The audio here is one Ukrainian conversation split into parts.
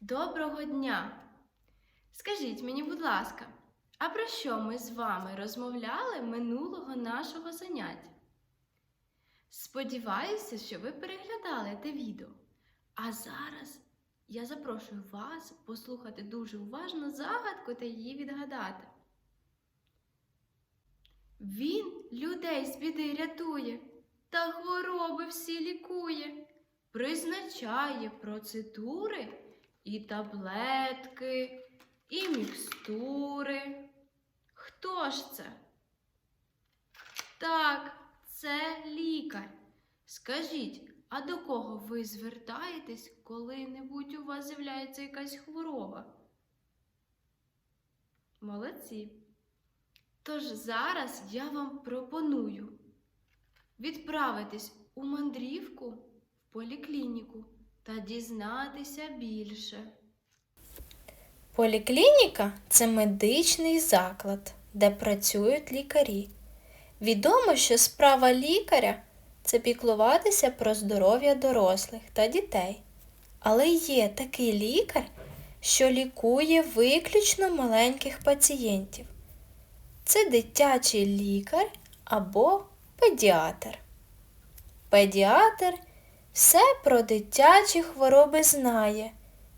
Доброго дня! Скажіть мені, будь ласка, а про що ми з вами розмовляли минулого нашого заняття? Сподіваюся, що ви переглядали те відео. А зараз я запрошую вас послухати дуже уважно загадку та її відгадати. Він людей з біди рятує та хвороби всі лікує, призначає процедури і таблетки, і мікстури. Хто ж це? Так, це лікар. Скажіть, а до кого ви звертаєтесь, коли-небудь у вас з'являється якась хвороба? Молодці. Тож зараз я вам пропоную відправитись у мандрівку в поліклініку та дізнатися більше. Поліклініка це медичний заклад, де працюють лікарі. Відомо, що справа лікаря це піклуватися про здоров'я дорослих та дітей. Але є такий лікар, що лікує виключно маленьких пацієнтів. Це дитячий лікар або педіатр. Педіатр все про дитячі хвороби знає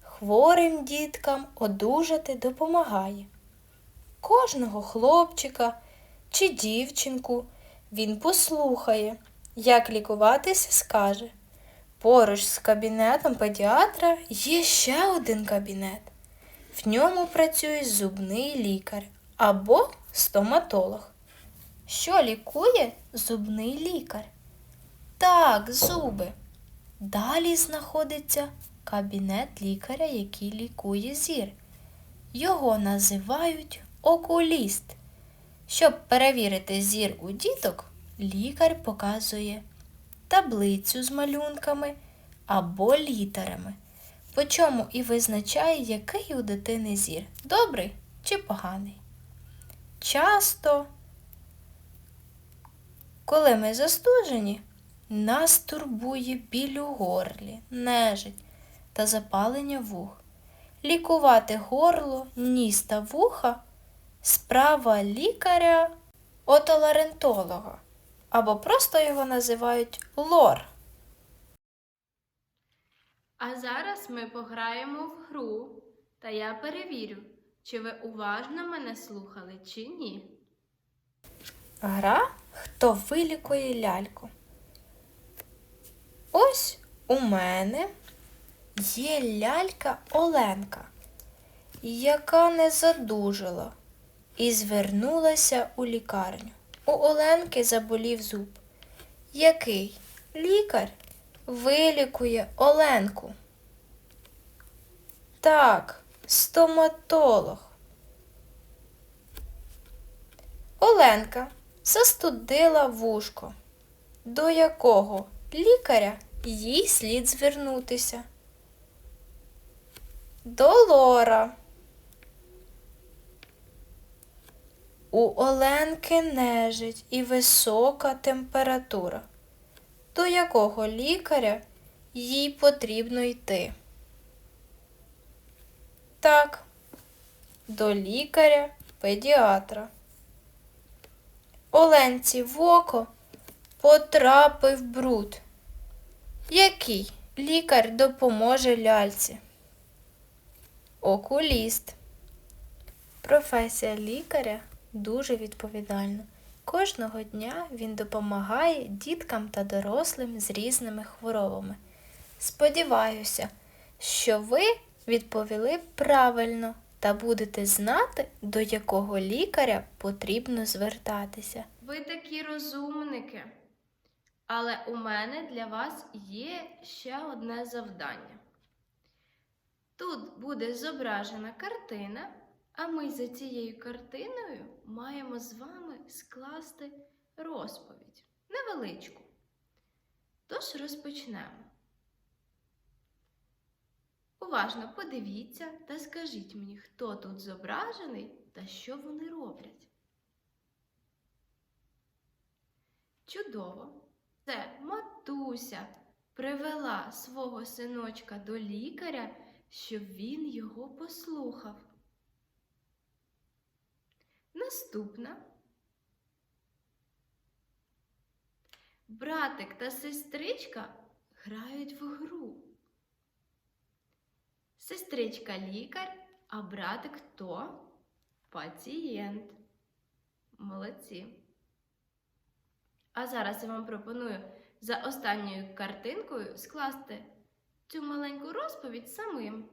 хворим діткам одужати допомагає. Кожного хлопчика чи дівчинку він послухає, як лікуватися скаже. Поруч з кабінетом педіатра є ще один кабінет. В ньому працює зубний лікар або стоматолог. Що лікує зубний лікар? Так, зуби. Далі знаходиться кабінет лікаря, який лікує зір. Його називають окуліст. Щоб перевірити зір у діток, лікар показує таблицю з малюнками або літерами, по чому і визначає, який у дитини зір добрий чи поганий. Часто, коли ми застужені, нас турбує біль у горлі, нежить та запалення вух. Лікувати горло, ніс та вуха справа лікаря отоларентолога або просто його називають лор. А зараз ми пограємо в гру, та я перевірю, чи ви уважно мене слухали чи ні. Гра Хто вилікує ляльку. Ось у мене є лялька Оленка, яка не задужала і звернулася у лікарню. У Оленки заболів зуб. Який лікар вилікує Оленку? Так, стоматолог. Оленка застудила вушко. До якого лікаря їй слід звернутися? До Лора. У Оленки нежить і висока температура. До якого лікаря їй потрібно йти? Так, до лікаря педіатра. Оленці в око потрапив бруд. Який лікар допоможе ляльці? Окуліст. Професія лікаря дуже відповідальна. Кожного дня він допомагає діткам та дорослим з різними хворобами. Сподіваюся, що ви відповіли правильно та будете знати, до якого лікаря потрібно звертатися. Ви такі розумники. Але у мене для вас є ще одне завдання. Тут буде зображена картина, а ми за цією картиною маємо з вами скласти розповідь невеличку. Тож розпочнемо. Уважно подивіться та скажіть мені, хто тут зображений та що вони роблять. Чудово! Це матуся привела свого синочка до лікаря щоб він його послухав. Наступна. Братик та сестричка грають в гру. Сестричка лікар, а братик хто? Пацієнт. Молодці. А зараз я вам пропоную за останньою картинкою скласти цю маленьку розповідь самим.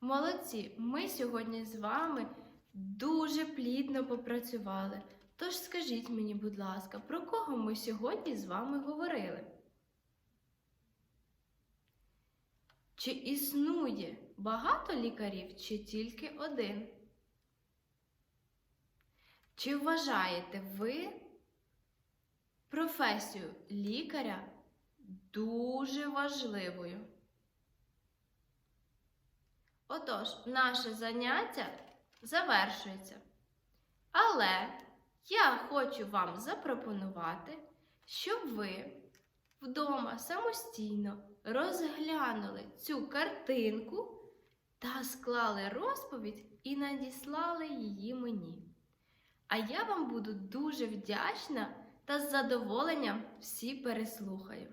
Молодці, ми сьогодні з вами дуже плідно попрацювали. Тож скажіть мені, будь ласка, про кого ми сьогодні з вами говорили? Чи існує багато лікарів, чи тільки один? Чи вважаєте ви професію лікаря дуже важливою? Отож, наше заняття завершується. Але я хочу вам запропонувати, щоб ви вдома самостійно розглянули цю картинку та склали розповідь і надіслали її мені. А я вам буду дуже вдячна та з задоволенням всі переслухаю.